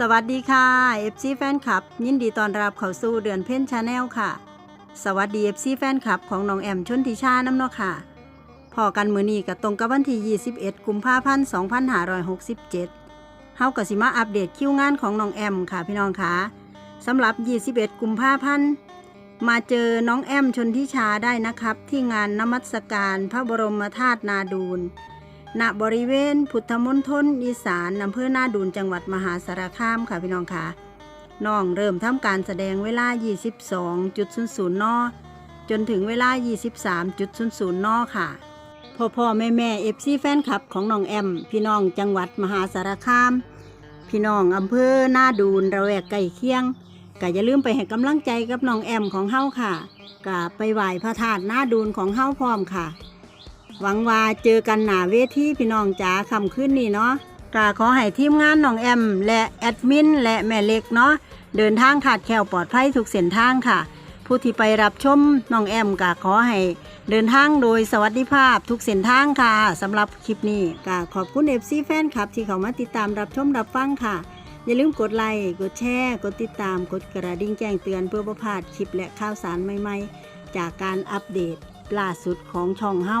สวัสดีค่ะ FC แฟนคลับ ยินดีต้อนรับเข้าสู่เดือนเพ่นชาแนลค่ะ สวัสดี FC แฟนคลับของน้องแอมชนทิชาน้ำเนาะค่ะพอกันมือนี้กับตรงกับวันที่ 21 กุมภาพันธ์ 2567เฮากับสิมาอัปเดตคิวงานของน้องแอมค่ะพี่น้องค่ะสำหรับ 21 กุมภาพันธ์มาเจอน้องแอมชนทิชาได้นะครับ ที่งานนมัสการพระบรมธาตุนาดูล ณบริเวณ พุทธมณฑลอีสานอำเภอนาดูนจังหวัดมหาสารคามค่ะพี่น้องค่ะน้องเริ่มทำการแสดงเวลา 22.00 น จนถึงเวลา 23.00 น ค่ะพ่อพ่อแม่แม่เอฟซีแฟนคลับของน้องแอม พี่น้องจังหวัดมหาสารคาม พี่น้องอำเภอนาดูนระแวกใกล้เคียงก็อย่าลืมไปให้กำลังใจกับน้องแอมของเฮาค่ะก็ไปไหว้พระธาตุนาดูนของเฮาพร้อมค่ะ หวังว่าเจอกันหนาเวทีพี่น้องจ๋าคำขึ้นนี่เนาะกาขอให้ทีมงานน้องแอม และแอดมินและแม่เล็กเนาะเดินทางขาดแคลวปลอดภัยทุกเส้นทางค่ะ ผู้ที่ไปรับชมน้องแอมกาขอให้เดินทางโดยสวัสดิภาพทุกเส้นทางค่ะสำหรับคลิปนี้กาขอบคุณเอฟซีแฟนคลับ ที่เขามาติดตามรับชมรับฟังค่ะ อย่าลืมกดไลค์กดแชร์ กดติดตาม กดกระดิ่งแจ้งเตือนเพื่อประพาดคลิปและข่าวสารใหม่ๆ จากการอัปเดตล่าสุดของช่องเฮา